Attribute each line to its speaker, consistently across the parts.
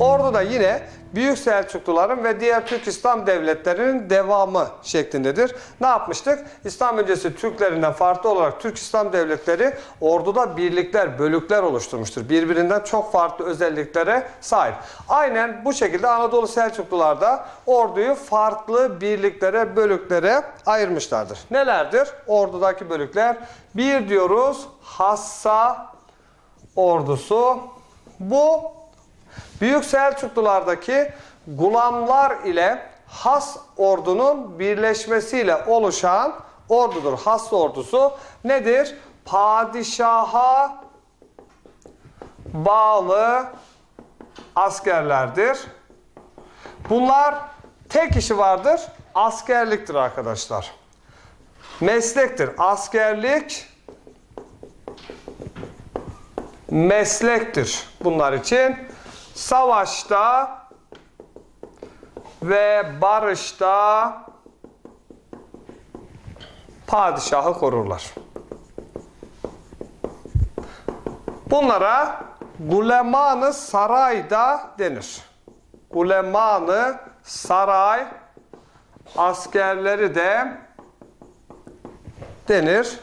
Speaker 1: Ordu da yine Büyük Selçukluların ve diğer Türk İslam devletlerinin devamı şeklindedir. Ne yapmıştık? İslam öncesi Türklerinden farklı olarak Türk İslam devletleri orduda birlikler, bölükler oluşturmuştur. Birbirinden çok farklı özelliklere sahip. Aynen bu şekilde Anadolu Selçuklular da orduyu farklı birliklere, bölüklere ayırmışlardır. Nelerdir? Ordudaki bölükler. Bir diyoruz Hassa ordusu. Bu Büyük Selçuklulardaki gulamlar ile Has ordunun birleşmesiyle oluşan ordudur. Has ordusu nedir? Padişaha bağlı askerlerdir. Bunlar tek işi vardır. Askerliktir arkadaşlar. Meslektir. Askerlik meslektir bunlar için. Savaşta ve barışta padişahı korurlar. Bunlara gulemanı saray da denir. Gulemanı saray askerleri de denir.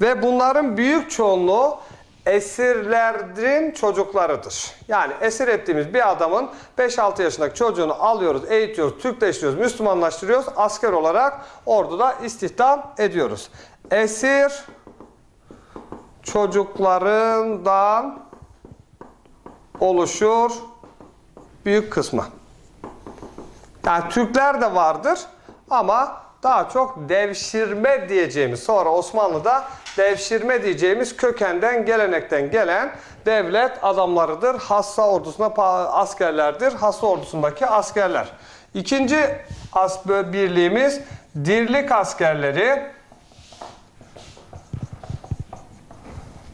Speaker 1: Ve bunların büyük çoğunluğu esirlerin çocuklarıdır. Yani esir ettiğimiz bir adamın 5-6 yaşındaki çocuğunu alıyoruz, eğitiyoruz, Türkleştiriyoruz, Müslümanlaştırıyoruz. Asker olarak orduda istihdam ediyoruz. Esir çocuklarından oluşur büyük kısmı. Yani Türkler de vardır ama daha çok devşirme diyeceğimiz sonra Osmanlı'da devşirme diyeceğimiz kökenden gelenekten gelen devlet adamlarıdır. Hassa ordusuna askerlerdir. Hassa ordusundaki askerler. İkinci as birliğimiz dirlik askerleri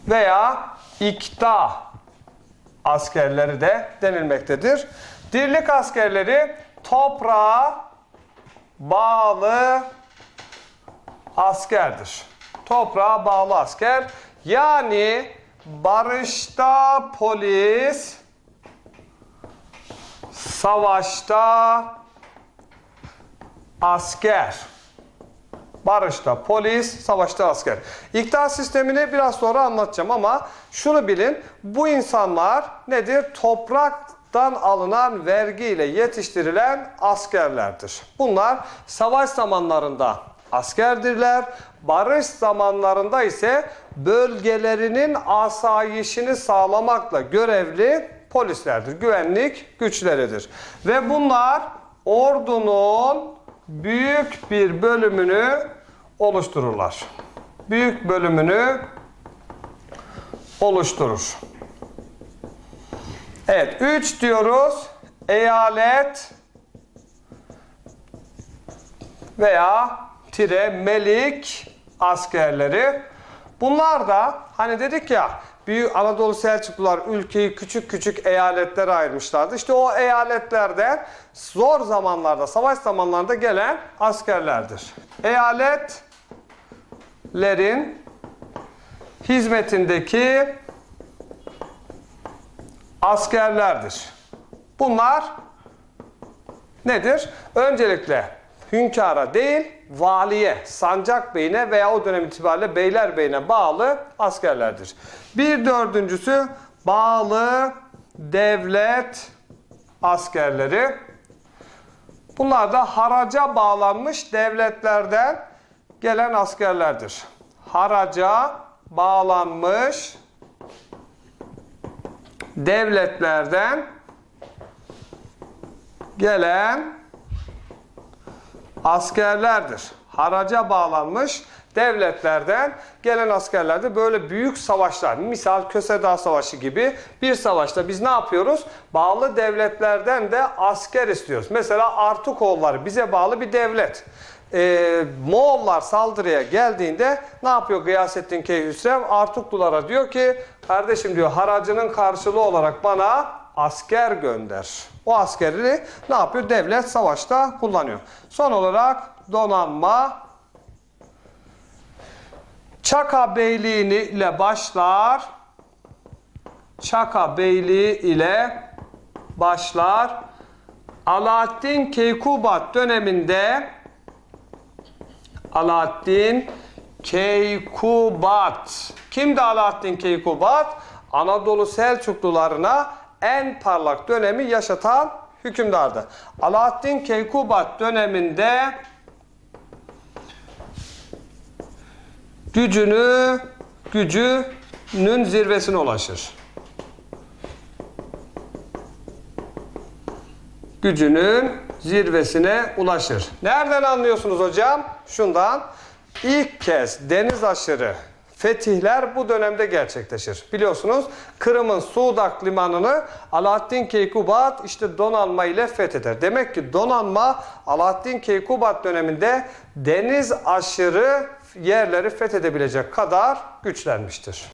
Speaker 1: veya ikta askerleri de denilmektedir. Dirlik askerleri toprağa bağlı askerdir. Toprağa bağlı asker. Yani barışta polis, savaşta asker. Barışta polis, savaşta asker. İktidar sistemini biraz sonra anlatacağım ama şunu bilin. Bu insanlar nedir? Topraktan alınan vergiyle yetiştirilen askerlerdir. Bunlar savaş zamanlarında askerdirler. Barış zamanlarında ise bölgelerinin asayişini sağlamakla görevli polislerdir. Güvenlik güçleridir. Ve bunlar ordunun büyük bir bölümünü oluştururlar. Büyük bölümünü oluşturur. Evet, 3 diyoruz. Eyalet veya tire melik askerleri. Bunlar da hani dedik ya Büyük Anadolu Selçuklular ülkeyi küçük küçük eyaletlere ayırmışlardı. İşte o eyaletlerden zor zamanlarda, savaş zamanlarında gelen askerlerdir. Eyaletlerin hizmetindeki askerlerdir. Bunlar nedir? Öncelikle hünkâra değil, valiye, sancak beyine veya o dönem itibariyle beyler beyine bağlı askerlerdir. Bir dördüncüsü bağlı devlet askerleri. Bunlar da haraca bağlanmış devletlerden gelen askerlerdir. Haraca bağlanmış devletlerden gelen askerlerdir. Haraca bağlanmış devletlerden gelen askerlerdir. Böyle büyük savaşlar, misal Köse Dağı Savaşı gibi bir savaşta biz ne yapıyoruz? Bağlı devletlerden de asker istiyoruz. Mesela Artukoğulları bize bağlı bir devlet. Ee, Moğollar saldırıya geldiğinde ne yapıyor Gıyasettin Keyhüsrev? Artuklulara diyor ki kardeşim diyor haracının karşılığı olarak bana asker gönder. O askeri ne yapıyor? Devlet savaşta kullanıyor. Son olarak donanma Çaka Beyliğini ile başlar. Çaka Beyliği ile başlar. Alaaddin Keykubat döneminde Alaaddin Keykubat. Kimdi Alaaddin Keykubat? Anadolu Selçuklularına en parlak dönemi yaşatan hükümdardı. Alaaddin Keykubat döneminde gücünü gücünün zirvesine ulaşır. gücünün zirvesine ulaşır. Nereden anlıyorsunuz hocam? Şundan. İlk kez deniz aşırı fetihler bu dönemde gerçekleşir. Biliyorsunuz Kırım'ın Sudak limanını Alaaddin Keykubat işte donanma ile fetheder. Demek ki donanma Alaaddin Keykubat döneminde deniz aşırı yerleri fethedebilecek kadar güçlenmiştir.